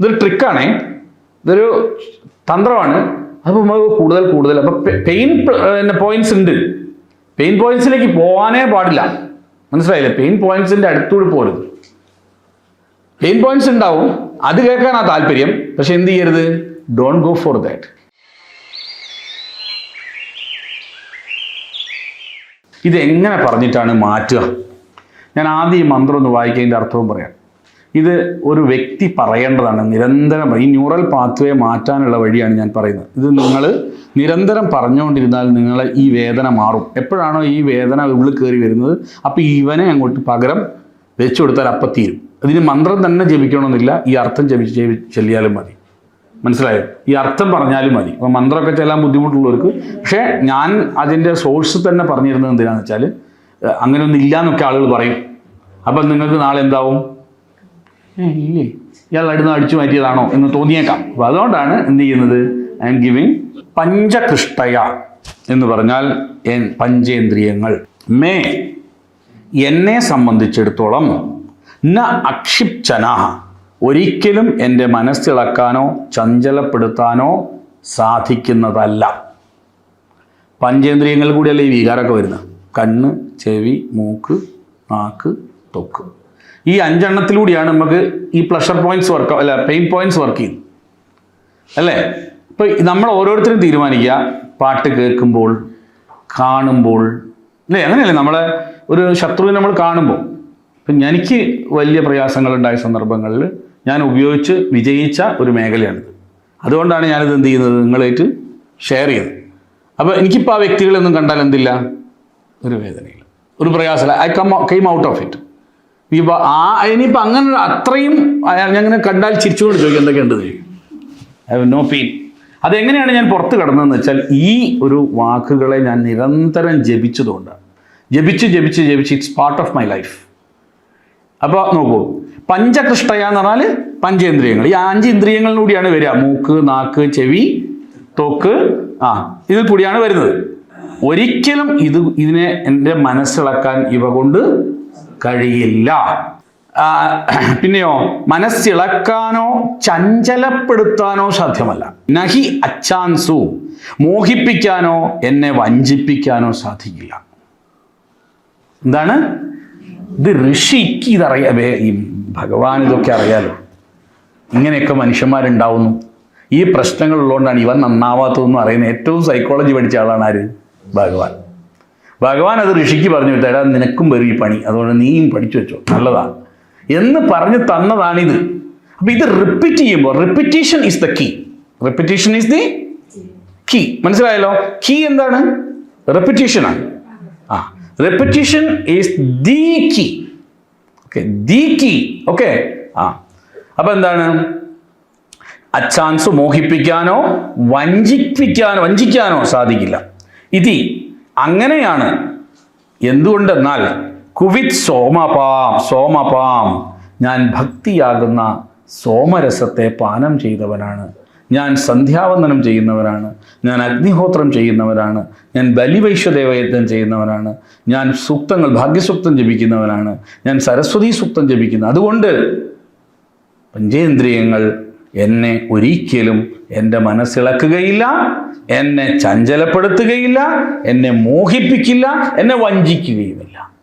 ഇതൊരു ട്രിക്കാണേ ഇതൊരു തന്ത്രമാണ്. അപ്പോൾ നമുക്ക് കൂടുതൽ കൂടുതൽ. അപ്പോൾ പെയിൻ പോയിന്റ്സ് ഉണ്ട്. പെയിൻ പോയിന്റ്സിലേക്ക് പോകാനേ പാടില്ല. മനസ്സിലായില്ലേ? പെയിൻ പോയിന്റ്സിന്റെ അടുത്തൂടെ പോരുത്. പെയിൻ പോയിന്റ്സ് ഉണ്ടാവും. അത് കേൾക്കാനാ താല്പര്യം. പക്ഷെ എന്ത് ചെയ്യരുത്? ഡോണ്ട് ഗോ ഫോർ ദാറ്റ് ഇത് എങ്ങനെ പറഞ്ഞിട്ടാണ് മാറ്റുക? ഞാൻ ആദ്യം ഈ മന്ത്രം ഒന്ന് വായിക്കുന്നതിന്റെ അർത്ഥവും പറയാം. ഇത് ഒരു വ്യക്തി പറയേണ്ടതാണ്. നിരന്തരം ഈ ന്യൂറൽ പാത്വേ മാറ്റാനുള്ള വഴിയാണ് ഞാൻ പറയുന്നത്. ഇത് നിങ്ങൾ നിരന്തരം പറഞ്ഞുകൊണ്ടിരുന്നാൽ നിങ്ങളെ ഈ വേദന മാറും. എപ്പോഴാണോ ഈ വേദന ഉള്ളിൽ കയറി വരുന്നത് അപ്പോൾ ഇവനെ അങ്ങോട്ട് പകരം വെച്ചു കൊടുത്താൽ അപ്പം തീരും. അതിന് മന്ത്രം തന്നെ ജപിക്കണമെന്നില്ല. ഈ അർത്ഥം ജപിച്ച് ജപി ചെല്ലിയാലും മതി. മനസ്സിലായോ? ഈ അർത്ഥം പറഞ്ഞാലും മതി. അപ്പോൾ മന്ത്രമൊക്കെ ചെല്ലാൻ ബുദ്ധിമുട്ടുള്ളവർക്ക്. പക്ഷേ ഞാൻ അതിന്റെ സോഴ്സ് തന്നെ പറഞ്ഞിരുന്നത് എന്തിനാണെന്ന് വെച്ചാൽ അങ്ങനെയൊന്നും ഇല്ല എന്നൊക്കെ ആളുകൾ പറയും. അപ്പം നിങ്ങൾക്ക് നാളെ എന്താവും ഇല്ലേ? ഇയാൾ അടുന്ന് അടിച്ചു മാറ്റിയതാണോ എന്ന് തോന്നിയേക്കാം. അപ്പോൾ അതുകൊണ്ടാണ് എന്ത് ചെയ്യുന്നത്? ഐ എം ഗിവിങ് പഞ്ചകൃഷ്ടയ എന്ന് പറഞ്ഞാൽ പഞ്ചേന്ദ്രിയങ്ങൾ. മേ എന്നെ സംബന്ധിച്ചിടത്തോളം ന അക്ഷിപ്ചന. ഒരിക്കലും എന്റെ മനസ്സിളക്കാനോ ചഞ്ചലപ്പെടുത്താനോ സാധിക്കുന്നതല്ല. പഞ്ചേന്ദ്രിയങ്ങൾ കൂടിയല്ലേ ഈ വികാരമൊക്കെ വരുന്നത്? കണ്ണ് ചെവി മൂക്ക് നാക്ക് തൊക്ക്. ഈ അഞ്ചെണ്ണത്തിലൂടെയാണ് നമുക്ക് ഈ പ്ലഷർ പോയിന്റ്സ് വർക്ക് അല്ല പെയിൻ പോയിന്റ്സ് വർക്ക് ചെയ്യുന്നത്. അല്ലേ? ഇപ്പം നമ്മൾ ഓരോരുത്തരും തീരുമാനിക്കുക. പാട്ട് കേൾക്കുമ്പോൾ കാണുമ്പോൾ അല്ലേ? അങ്ങനെയല്ലേ നമ്മളെ ഒരു ശത്രുവിനെ നമ്മൾ കാണുമ്പോൾ. ഇപ്പം എനിക്ക് വലിയ പ്രയാസങ്ങൾ പ്രയാസങ്ങളുണ്ടായ സന്ദർഭങ്ങളിൽ ഞാൻ ഉപയോഗിച്ച് വിജയിച്ച ഒരു മേഖലയാണിത്. അതുകൊണ്ടാണ് ഞാനിത് എന്ത് ചെയ്യുന്നത്? നിങ്ങളായിട്ട് ഷെയർ ചെയ്യുന്നത്. അപ്പോൾ എനിക്കിപ്പോൾ ആ വ്യക്തികളൊന്നും കണ്ടാൽ എന്തില്ല? ഒരു വേദനയില്ല. ഒരു പ്രയാസമില്ല. I come came out of it ഇനിയിപ്പോൾ ആ ഇനിയിപ്പോൾ അങ്ങനെ അത്രയും ഇങ്ങനെ കണ്ടാൽ ചിരിച്ചുകൊണ്ട് ചോദിക്കും എന്തൊക്കെയുണ്ട് ഐ നോ പെയിൻ അതെങ്ങനെയാണ് ഞാൻ പുറത്ത് കടന്നതെന്ന് വെച്ചാൽ ഈ ഒരു വാക്കുകളെ ഞാൻ നിരന്തരം ജപിച്ചതുകൊണ്ടാണ്. ജപിച്ച് ജപിച്ച് ജപിച്ച് it's part of my life അപ്പോൾ നോക്കൂ പഞ്ചകൃഷ്ടയ എന്ന് പറഞ്ഞാൽ പഞ്ചേന്ദ്രിയങ്ങൾ. ഈ അഞ്ച് ഇന്ദ്രിയങ്ങളിലൂടെയാണ് വരിക. മൂക്ക് നാക്ക് ചെവി തോക്ക് ആ ഇതിൽ കൂടിയാണ് വരുന്നത്. ഒരിക്കലും ഇത് ഇതിനെ എന്റെ മനസ്സിളക്കാൻ ഇവ കൊണ്ട് കഴിയില്ല. പിന്നെയോ മനസ്സിളക്കാനോ ചഞ്ചലപ്പെടുത്താനോ സാധ്യമല്ല. നഹി അച്ചാൻസു മോഹിപ്പിക്കാനോ എന്നെ വഞ്ചിപ്പിക്കാനോ സാധിക്കില്ല. എന്താണ്? ഇത് ഋഷിക്ക് ഇതറിയാവേ ഈ ഭഗവാൻ ഇതൊക്കെ അറിയാലോ. ഇങ്ങനെയൊക്കെ മനുഷ്യന്മാരുണ്ടാവുന്നു. ഈ പ്രശ്നങ്ങൾ ഉള്ളതുകൊണ്ടാണ് ഇവൻ നന്നാവാത്തതെന്ന് അറിയുന്നത് ഏറ്റവും സൈക്കോളജി പഠിച്ച ആളാണ് ആര്? ഭഗവാൻ. ഭഗവാൻ അത് ഋഷിക്ക് പറഞ്ഞു വിട്ടേടാ "എടാ, നിനക്കും വരും ഈ പണി. അതുകൊണ്ട് നീയും പഠിച്ചു വെച്ചോ. നല്ലതാണ്. എന്ന് പറഞ്ഞു തന്നതാണിത്. അപ്പൊ ഇത് റിപ്പീറ്റ് ചെയ്യുമ്പോൾ repetition is the key repetition is the key മനസ്സിലായല്ലോ? കീ എന്താണ്? റെപ്പിറ്റേഷൻ ആണ്. ആ repetition is the key okay the key okay ആ. അപ്പൊ എന്താണ്? അച്ചാൻസ് മോഹിപ്പിക്കാനോ വഞ്ചിപ്പിക്കാനോ വഞ്ചിക്കാനോ സാധിക്കില്ല. ഇതി അങ്ങനെയാണ്. എന്തുകൊണ്ടെന്നാൽ കുവിത് സോമപാം സോമപാം. ഞാൻ ഭക്തിയാകുന്ന സോമരസത്തെ പാനം ചെയ്തവനാണ്. ഞാൻ സന്ധ്യാവന്ദനം ചെയ്യുന്നവരാണ് ഞാൻ അഗ്നിഹോത്രം ചെയ്യുന്നവരാണ് ഞാൻ ബലിവൈശ്വദേവയജ്ഞം ചെയ്യുന്നവരാണ് ഞാൻ സൂക്തങ്ങൾ ഭാഗ്യസൂക്തം ജപിക്കുന്നവരാണ് ഞാൻ സരസ്വതി സൂക്തം ജപിക്കുന്നു. അതുകൊണ്ട് പഞ്ചേന്ദ്രിയങ്ങൾ എന്നെ ഒരിക്കലും എന്റെ മനസ്സിളക്കുകയില്ല എന്നെ ചഞ്ചലപ്പെടുത്തുകയില്ല എന്നെ മോഹിപ്പിക്കില്ല എന്നെ വഞ്ചിക്കുകയുമില്ല.